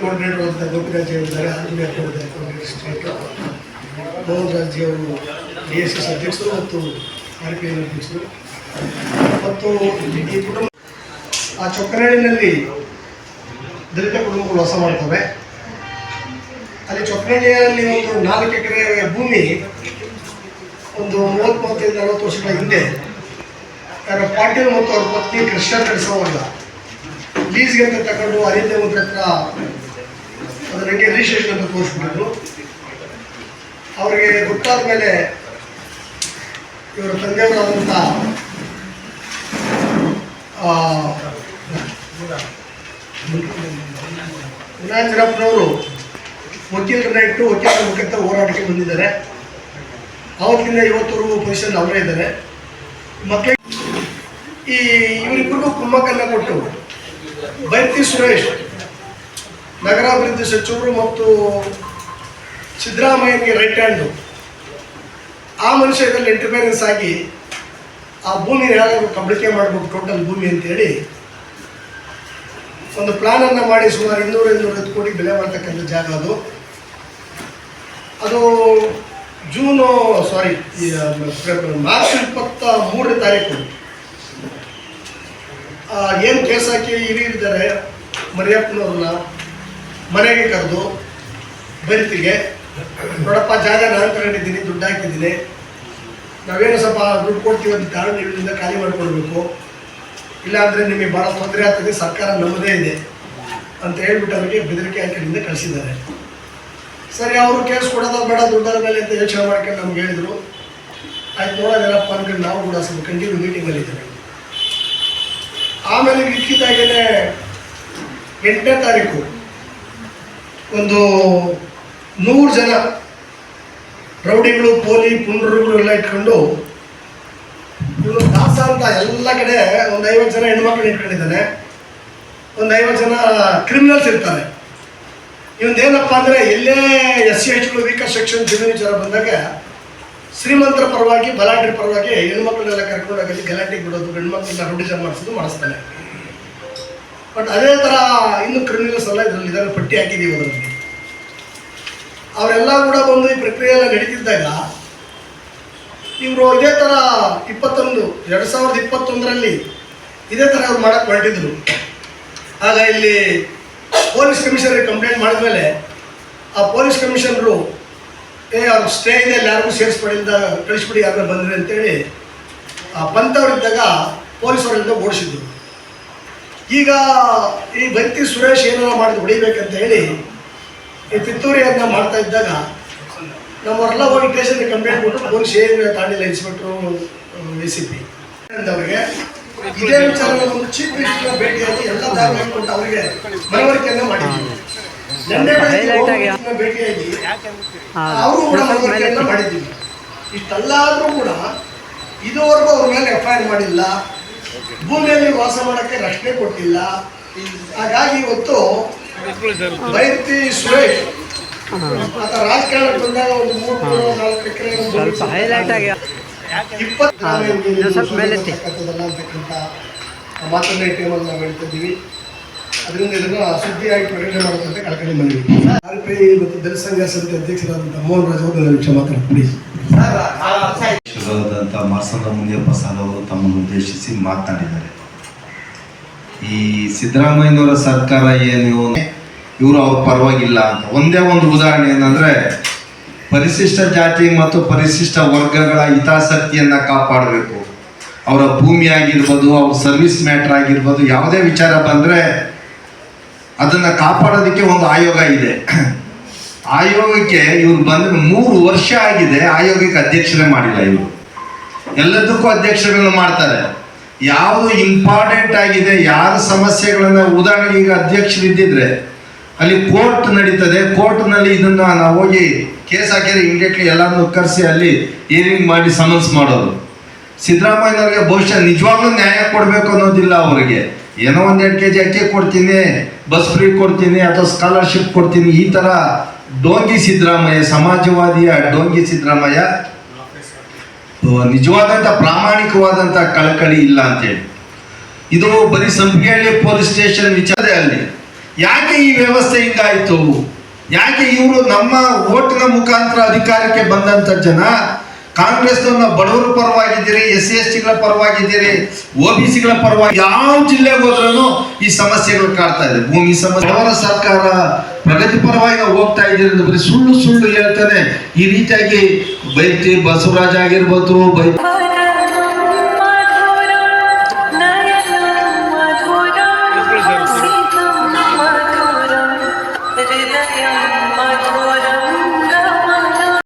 Coordinator ಅಂತ ಗೋಪಿರಾಜ್ ಹೇಳಿದ್ದಾರೆ army coordinator state Mohan Gandhi ಅವರು ಡಿ ಎಸ್ ಎಸ್ ಅಧ್ಯಕ್ಷರು ಮತ್ತು ಆರ್ ಪಿ ಎಲ್ ಅಧ್ಯಕ್ಷರು. ಮತ್ತು ಈ ಕುಟುಂಬ ಆ ಚೊಕ್ಕನಹಳ್ಳಿನಲ್ಲಿ ದಲಿತ ಕುಟುಂಬಗಳು ವಾಸ ಮಾಡ್ತವೆ. ಅಲ್ಲಿ ಚೊಕ್ಕನಹಳ್ಳಿಯಲ್ಲಿ ಒಂದು ನಾಲ್ಕು ಎಕರೆ ಭೂಮಿ ಒಂದು ಮೂವತ್ತು, ಮೂವತ್ತೈದು, ನಲವತ್ತು ವರ್ಷಗಳ ಹಿಂದೆ ಯಾರ ಪಾಟೀಲ್ ಮತ್ತು ಅವ್ರ ಪತ್ನಿ ಕೃಷ್ಣ ನಡೆಸುವಾಗ ಲೀಸ್ಗೆ ಅಂತ ತಗೊಂಡು ಅರಿಂದ ಅದು ನನಗೆ ರಿಜಿಸ್ಟ್ರೇಷನ್ ಅಂತ ತೋರಿಸ್ಬಿಟ್ಟಿದ್ರು ಅವರಿಗೆ ಗೊತ್ತಾದ ಮೇಲೆ ಇವರ ತಂದೆಯವರಾದಂಥ ವಿನಾಯಕರಪ್ಪನವರು ವಕೀಲರನ್ನ ಇಟ್ಟು ವಕೀಲರ ಮುಖಾಂತರ ಹೋರಾಟಕ್ಕೆ ಬಂದಿದ್ದಾರೆ. ಅವತ್ತಿಂದ ಇವತ್ತವರೆಗೂ ಪೊಸಿಷನ್ ಅವರೇ ಇದ್ದಾರೆ. ಮಕ್ಕಳಿಗೆ ಈ ಇವರಿಬ್ಬರಿಗೂ ಕುಮ್ಮಕ್ಕನ್ನ ಕೊಟ್ಟು ಬೈತಿ ಸುರೇಶ್ ನಗರಾಭಿವೃದ್ಧಿ ಸಚಿವರು ಮತ್ತು ಸಿದ್ದರಾಮಯ್ಯನಿಗೆ ರೈಟ್ ಹ್ಯಾಂಡು ಆ ಮನುಷ್ಯ ಇದರಲ್ಲಿ ಆಗಿ ಆ ಭೂಮಿ ಯಾರಾದರೂ ಕಬಳಿಕೆ ಮಾಡ್ಬೋದು ಟೋಟಲ್ ಭೂಮಿ ಅಂತೇಳಿ ಒಂದು ಪ್ಲಾನನ್ನು ಮಾಡಿ ಸುಮಾರು ಇನ್ನೂರು ಇನ್ನೂರೈವತ್ತು ಕೋಟಿ ಬೆಲೆ ಮಾಡ್ತಕ್ಕಂಥ ಜಾಗ ಅದು. ಅದು ಜೂನು ಸಾರಿ ಮಾರ್ಚ್ ಇಪ್ಪತ್ತ ಮೂರನೇ ತಾರೀಕು. ಏನು ಕೇಸ್ ಹಾಕಿ ಇದ್ದಾರೆ, ಮರಿಯಪ್ಪನವ್ರನ್ನ ಮನೆಗೆ ಕರೆದು ಬರಿತಿಗೆ ನೋಡಪ್ಪ, ಜಾಗ ನಾನು ತಗೊಂಡಿದ್ದೀನಿ ದುಡ್ಡು ಹಾಕಿದ್ದೀನಿ. ನಾವೇನು ಸ್ವಲ್ಪ ದುಡ್ಡು ಕೊಡ್ತೀವಿ ಅಂತ ಕಾರಣ ಖಾಲಿ ಮಾಡ್ಕೊಳ್ಬೇಕು. ಇಲ್ಲಾಂದರೆ ನಿಮಗೆ ಭಾಳ ತೊಂದರೆ ಆಗ್ತದೆ, ಸರ್ಕಾರ ನಮ್ಮದೇ ಇದೆ ಅಂತ ಹೇಳ್ಬಿಟ್ಟು ಅವರಿಗೆ ಬೆದರಿಕೆ ಹಾಕಿದಿಂದ ಕಳಿಸಿದ್ದಾರೆ. ಸರಿ, ಅವರು ಕೇಸ್ ಕೊಡೋದ ಬೇಡ ದುಡ್ಡರ ಮೇಲೆ ಅಂತ ಯೋಚನೆ ಮಾಡ್ಕೊಂಡು ನಮ್ಗೆ ಹೇಳಿದ್ರು. ಆಯ್ತು ನೋಡೋದೇನಪ್ಪ ಅಂದ್ಕೊಂಡು ನಾವು ಕೂಡ ಸ್ವಲ್ಪ ಕಂಟಿನ್ಯೂ ಮೀಟಿಂಗಲ್ಲಿ ಇದ್ದೇವೆ. ಆಮೇಲೆ ಇಕ್ಕಿದಾಗೇನೆ ಎಂಟನೇ ತಾರೀಕು. ಒಂದು ನೂರು ಜನ ರೌಡಿಗಳು, ಪೋಲಿ ಪುಂಡ್ರುಗಳು ಎಲ್ಲ ಇಟ್ಕೊಂಡು ಇವನು ದಾಸ ಅಂತ ಎಲ್ಲ ಕಡೆ ಒಂದು ಐವತ್ತು ಜನ ಹೆಣ್ಮಕ್ಳು ಇಟ್ಕೊಂಡಿದ್ದಾನೆ ಒಂದು ಐವತ್ತು ಜನ ಕ್ರಿಮಿನಲ್ಸ್ ಇರ್ತಾರೆ. ಇವನ್ದೇನಪ್ಪ ಅಂದರೆ ಎಲ್ಲೇ ಎಸ್ ಸಿ ಎಚ್ಗಳು ವೀಕರ್ ಸೆಕ್ಷನ್ ಜಮೀನು ವಿಚಾರ ಬಂದಾಗ ಶ್ರೀಮಂತರ ಪರವಾಗಿ ಬಲಾಟ್ರಿ ಪರವಾಗಿ ಹೆಣ್ಮಕ್ಳನ್ನೆಲ್ಲ ಕರ್ಕೊಂಡೋಗಿ ಗಲಾಟೆಗೆ ಬಿಡೋದು ಹೆಣ್ಮಕ್ಳನ್ನ ರೌಡಿಸಮ್ ಮಾಡಿಸೋದು ಮಾಡಿಸ್ತಾನೆ. ಬಟ್ ಅದೇ ಥರ ಇನ್ನು ಕ್ರಿಮಿನಲ್ಸ್ ಎಲ್ಲ ಇದರಲ್ಲಿ ಇದನ್ನು ಪಟ್ಟಿ ಹಾಕಿದ್ದೀವಿ ಅದರಲ್ಲಿ. ಅವರೆಲ್ಲ ಕೂಡ ಬಂದು ಈ ಪ್ರಕ್ರಿಯೆ ಎಲ್ಲ ನಡೀತಿದ್ದಾಗ ಇವರು ಇದೇ ಥರ ಇಪ್ಪತ್ತೊಂದು, ಎರಡು ಸಾವಿರದ ಇಪ್ಪತ್ತೊಂದರಲ್ಲಿ ಇದೇ ಥರ ಅವ್ರು ಮಾಡಕ್ಕೆ ಹೊರಟಿದ್ರು. ಆಗ ಇಲ್ಲಿ ಪೊಲೀಸ್ ಕಮಿಷನರಿಗೆ ಕಂಪ್ಲೇಂಟ್ ಮಾಡಿದ್ಮೇಲೆ ಆ ಪೊಲೀಸ್ ಕಮಿಷನರು, ಏ, ಅವ್ರ ಸ್ಟೇ ಇದೆ ಯಾರಿಗೂ ಸೇರಿಸ್ಬಿಡಿಂದ ಕಳಿಸ್ಬಿಡಿ ಯಾರನ್ನ ಬಂದ್ರಿ ಅಂತೇಳಿ ಆ ಬಂತವರಿದ್ದಾಗ ಪೊಲೀಸವರಿಂದ ಓಡಿಸಿದ್ರು. ಈಗ ಈ ಭಕ್ತಿ ಸುರೇಶ್ ಏನಾರ ಮಾಡಿದ್ ಹೊಡಿಬೇಕಂತ ಹೇಳಿ ಈ ಅದನ್ನ ಮಾಡ್ತಾ ಇದ್ದಾಗ ನಮ್ಮವರೆಲ್ಲ ಹೋಗಿ ಸ್ಟೇಷನ್ಗೆ ಕಂಪ್ಲೇಂಟ್ ಕೊಟ್ಟು ಪೊಲೀಸ್ ಏನು ತಾಂಡಿಲ್ಲ ಇನ್ಸ್ಪೆಕ್ಟ್ರು ಎ ಸಿ ಪಿ ಅವರಿಗೆ ಇದೇ ವಿಚಾರ ಒಂದು ಚೀಫ್ ಮಿನಿಸ್ಟರ್ ಭೇಟಿಯಾಗಿ ಎಲ್ಲ ದಾಖಲೆ ಕೊಟ್ಟು ಅವರಿಗೆ ಮನವರಿಕೆಯನ್ನು ಮಾಡಿದ್ವಿ. ಭೇಟಿಯಾಗಿ ಅವರು ಕೂಡ ಮನವರಿಕೆಯನ್ನು. ಮಾಡಿದ್ದೀವಿ ಇಷ್ಟೆಲ್ಲಾದ್ರೂ ಕೂಡ ಇದುವರೆಗೂ ಅವ್ರ ಮೇಲೆ ಎಫ್ ಐ ಆರ್ ಮಾಡಿಲ್ಲ. ಭೂಮಿಯಲ್ಲಿ ವಾಸ ಮಾಡಕ್ಕೆ ರಕ್ಷಣೆ ಕೊಟ್ಟಿಲ್ಲ. ಹಾಗಾಗಿ ಇವತ್ತು ಮೈತ್ರಿ ಸುರೇಶ್ ಆತ ರಾಜಕಾರಣಕ್ಕೆ ಬಂದಾಗ ಒಂದು ಮೂರು ನಾಲ್ಕು ಎಕರೆ ಮಾತನ್ನ ಈ ಟೈಮಲ್ಲಿ ನಾವು ಹೇಳ್ತಾ ಇದ್ದೀವಿ ಅದರಿಂದ ಇದನ್ನ ಸುದ್ದಿಯಾಗಿ ಪ್ರಕಟಣೆ ಮಾಡುತ್ತಂತೆ ಕಳ್ಕಳಿ ಮನವಿ ಮತ್ತು ದಲಿತ ಸಂಘ ಸಮಿತಿ ಅಧ್ಯಕ್ಷರಾದಂಥ ಮೋಹನ್ ರಾಜ್ ಅವರು ನನ್ನ ವಿಷಯ ಮಾತಾಡಿ ಪ್ಲೀಸ್ ಅಧ್ಯಕ್ಷರಾದಂಥ ಮಾಸದ ಮುನಿಯಪ್ಪ ಸರ್ ಅವರು ತಮ್ಮನ್ನು ಉದ್ದೇಶಿಸಿ ಮಾತನಾಡಿದ್ದಾರೆ. ಈ ಸಿದ್ದರಾಮಯ್ಯನವರ ಸರ್ಕಾರ ಏನು? ಇವರು ಅವ್ರ ಪರವಾಗಿಲ್ಲ ಅಂತ. ಒಂದೇ ಒಂದು ಉದಾಹರಣೆ ಏನಂದ್ರೆ, ಪರಿಶಿಷ್ಟ ಜಾತಿ ಮತ್ತು ಪರಿಶಿಷ್ಟ ವರ್ಗಗಳ ಹಿತಾಸಕ್ತಿಯನ್ನ ಕಾಪಾಡಬೇಕು. ಅವರ ಭೂಮಿ ಆಗಿರ್ಬೋದು, ಅವ್ರ ಸರ್ವಿಸ್ ಮ್ಯಾಟ್ರ್ ಆಗಿರ್ಬೋದು, ಯಾವುದೇ ವಿಚಾರ ಬಂದ್ರೆ ಅದನ್ನ ಕಾಪಾಡೋದಕ್ಕೆ ಒಂದು ಆಯೋಗ ಇದೆ. ಆಯೋಗಕ್ಕೆ ಇವ್ರು ಬಂದ ಮೂರು ವರ್ಷ ಆಗಿದೆ ಆಯೋಗಕ್ಕೆ ಅಧ್ಯಕ್ಷರೇ ಮಾಡಿಲ್ಲ ಇವರು. ಎಲ್ಲದಕ್ಕೂ ಅಧ್ಯಕ್ಷರುಗಳನ್ನ ಮಾಡ್ತಾರೆ. ಯಾವುದು ಇಂಪಾರ್ಟೆಂಟ್ ಆಗಿದೆ, ಯಾರ ಸಮಸ್ಯೆಗಳನ್ನ, ಉದಾಹರಣೆಗೆ ಈಗ ಅಧ್ಯಕ್ಷರು ಇದ್ದಿದ್ರೆ ಅಲ್ಲಿ ಕೋರ್ಟ್ ನಡೀತದೆ, ಕೋರ್ಟ್ನಲ್ಲಿ ಇದನ್ನ ನಾವು ಹೋಗಿ ಕೇಸ್ ಹಾಕಿದ್ರೆ ಇಮಿಡಿಯೇಟ್ಲಿ ಎಲ್ಲರನ್ನು ಕರೆಸಿ ಅಲ್ಲಿ ಹಿಯರಿಂಗ್ ಮಾಡಿ ಸಮನ್ಸ್ ಮಾಡೋದು. ಸಿದ್ದರಾಮಯ್ಯನವ್ರಿಗೆ ಬಹುಶಃ ನಿಜವಾಗ್ಲೂ ನ್ಯಾಯ ಕೊಡಬೇಕು ಅನ್ನೋದಿಲ್ಲ ಅವರಿಗೆ. ಏನೋ ಒಂದು ಎರಡು ಕೆ ಜಿ ಅಕ್ಕಿ ಕೊಡ್ತೀನಿ ಬಸ್ ಫ್ರೀ ಕೊಡ್ತೀನಿ ಅಥವಾ ಸ್ಕಾಲರ್ಶಿಪ್ ಕೊಡ್ತೀನಿ, ಈ ತರ ಡೋಂಗಿ ಸಿದ್ದರಾಮಯ್ಯ, ಸಮಾಜವಾದಿಯ ಡೋಂಗಿ ಸಿದ್ದರಾಮಯ್ಯ ನಿಜವಾದಂತ ಪ್ರಾಮಾಣಿಕವಾದಂತ ಕಳಕಳಿ ಇಲ್ಲ ಅಂತೇಳಿ ಇದು ಬರೀ ಸಂಪಿಗೆಹಳ್ಳಿ ಪೊಲೀಸ್ ಸ್ಟೇಷನ್ ವಿಚಾರ ಅಲ್ಲಿ. ಯಾಕೆ ಈ ವ್ಯವಸ್ಥೆ ಹಿಂಗಾಯ್ತು? ಯಾಕೆ ಇವರು ನಮ್ಮ ಓಟಿನ ಮುಖಾಂತರ ಅಧಿಕಾರಕ್ಕೆ ಬಂದಂತ ಜನ ಕಾಂಗ್ರೆಸ್ನವ್ರನ್ನ ಬಡವರ ಪರವಾಗಿದ್ದೀರಿ, ಎಸ್ ಸಿ ಎಸ್ ಟಿಗಳ ಪರವಾಗಿದ್ದೀರಿ ಒ ಬಿ ಸಿಗಳ ಪರವಾಗಿ ಯಾವ ಜಿಲ್ಲೆಗೆ ಹೋದ್ರೂ ಈ ಸಮಸ್ಯೆಗಳು ಕಾಡ್ತಾ ಇದೆ. ಭೂಮಿ ಸಮಸ್ಯೆ. ಅವರ ಸರ್ಕಾರ ಪ್ರಗತಿ ಪರವಾಗಿ ಹೋಗ್ತಾ ಇದ್ದೀರಿ ಬರೀ ಸುಳ್ಳು ಸುಳ್ಳು ಹೇಳ್ತಾನೆ. ಈ ರೀತಿಯಾಗಿ ಬೈತಿ ಬಸವರಾಜ್ ಆಗಿರ್ಬೋದು ಬೈ